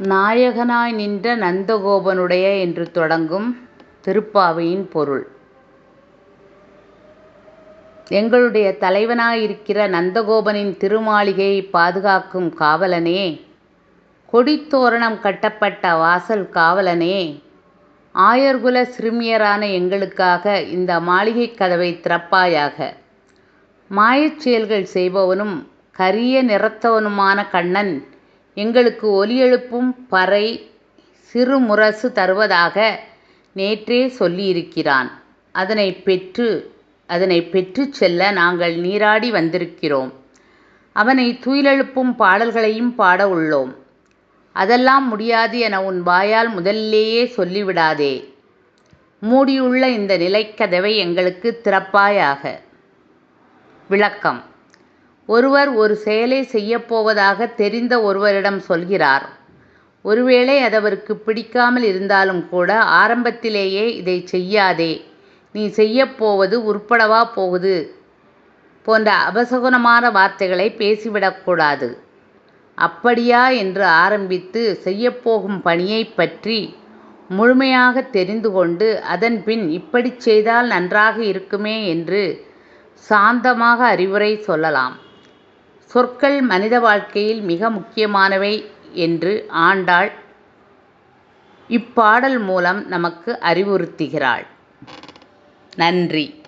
நாயகனாய் நின்ற நந்தகோபனுடைய என்று தொடங்கும் திருப்பாவையின் பொருள். எங்களுடைய தலைவனாயிருக்கிற நந்தகோபனின் திருமாளிகையை பாதுகாக்கும் காவலனே கொடித்தோரணம் கட்டப்பட்ட வாசல் காவலனே ஆயர்குல சிறுமியரான எங்களுக்காக இந்த மாளிகைக் கதவை திறப்பாயாக. மாயச் செயல்கள் செய்பவனும் கரிய நிறத்தவனுமான கண்ணன் எங்களுக்கு ஒலி எழுப்பும் பறை சிறுமுரசு தருவதாக நேற்றே சொல்லியிருக்கிறான். அதனைப் பெற்று அதனைப் பெற்றுச் செல்ல நாங்கள் நீராடி வந்திருக்கிறோம். அவனை துயிலெழுப்பும் பாடல்களையும் பாட உள்ளோம். அதெல்லாம் முடியாது என உன் வாயால் முதல்லேயே சொல்லிவிடாதே. மூடியுள்ள இந்த நிலைக்கதவை எங்களுக்கு திறப்பாயாக. விளக்கம். ஒருவர் ஒரு செயலை செய்யப்போவதாக தெரிந்த ஒருவரிடம் சொல்கிறார். ஒருவேளை அது அவருக்கு பிடிக்காமல் இருந்தாலும் கூட ஆரம்பத்திலேயே இதை செய்யாதே. நீ செய்யப்போவது உருப்படவா போகுது? போன்ற அபசகுனமான வார்த்தைகளை பேசிவிடக்கூடாது அப்படியா என்று ஆரம்பித்து செய்யப்போகும் பணியைப் பற்றி முழுமையாக தெரிந்து கொண்டு அதன்பின் இப்படிச் செய்தால் நன்றாக இருக்குமே என்று சாந்தமாக அறிவுரை சொல்லலாம். சொற்கள் மனித வாழ்க்கையில் மிக முக்கியமானவை என்று ஆண்டாள் இப்பாடல் மூலம் நமக்கு அறிவுறுத்துகிறாள். நன்றி.